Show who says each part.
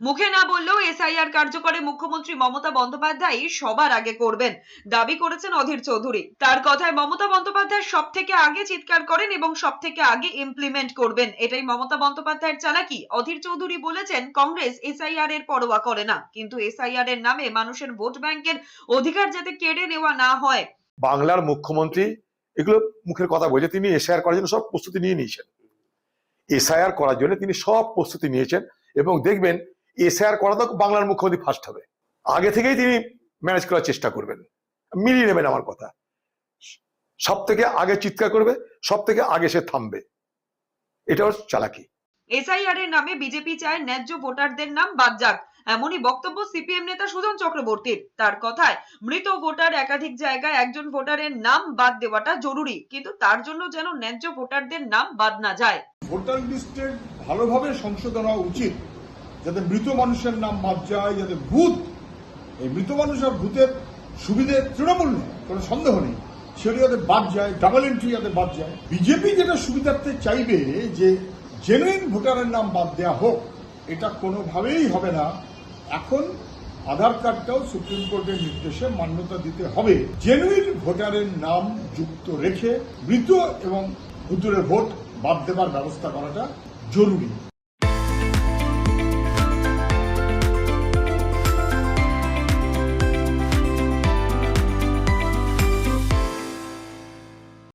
Speaker 1: মুখে না বললেও এসআইআর কার্যকরে মুখ্যমন্ত্রী মমতা বন্দ্যোপাধ্যায় সবার আগে করবেন। দাবি করেছেন অধীর চৌধুরী। তার কথায় মমতা বন্দ্যোপাধ্যায় সব থেকে আগে চিৎকার করেন এবং সব থেকে আগে ইমপ্লিমেন্ট করবেন। এটাই মমতা বন্দ্যোপাধ্যায়ের চালাকি। অধীর চৌধুরী বলেছেন, কংগ্রেস এসআইআর এর পরোয়া করে না। কিন্তু এসআইআর এর নামে মানুষের ভোট ব্যাংকের অধিকার যাতে কেড়ে নেওয়া না হয়।
Speaker 2: বাংলার মুখ্যমন্ত্রী, এগুলো মুখের কথা বলছে, তিনি এসআইআর করার জন্য সব প্রস্তুতি নিয়ে নিয়েছেন। এসআইআর করার জন্য তিনি সব প্রস্তুতি নিয়েছেন এবং দেখবেন এসআইআর করা তো বাংলার মুখ্যমন্ত্রী ফার্স্ট হবে। আগে থেকেই তিনি ম্যানেজ করার চেষ্টা করবেন। মিলিয়ে নেবেন আমার কথা। সব থেকে আগে চিৎকার করবে সব থেকে আগে সে থামবে। এটা ওর চালাকি।
Speaker 1: এসআইআর এর নামে বিজেপি চায় ন্যায্য ভোটারদের নাম বাদ যাক। এমনই বক্তব্য সিপিএম নেতা সুজন চক্রবর্তীর। তার কথায় মৃত ভোটার একাধিক জায়গায় একজন ভোটারের নাম বাদ দেওয়াটা জরুরি কিন্তু তার জন্য যেন ন্যায্য ভোটারদের নাম বাদ না যায়।
Speaker 3: ভোটার লিস্টের ভালোভাবে সংশোধন হওয়া উচিত। যাতে মৃত মানুষের নাম বাদ যায়, যাতে ভূত, এই মৃত মানুষ আর ভূতের সুবিধে তৃণমূল নেই, কোনো সন্দেহ নেই। সেগুলো যাতে বাদ যায় ডাবল এন্ট্রি যাতে বাদ যায়। বিজেপি যেটা সুবিধার্থে চাইবে যে জেনুইন ভোটারের নাম বাদ দেওয়া হোক, এটা কোনোভাবেই হবে না। এখন আধার কার্ডটাও সুপ্রিম কোর্টের নির্দেশে মান্যতা দিতে হবে। জেনুইন ভোটারের নাম যুক্ত রেখে মৃত এবং ভুতুরে ভোট বাদ দেবার ব্যবস্থা করাটা জরুরি।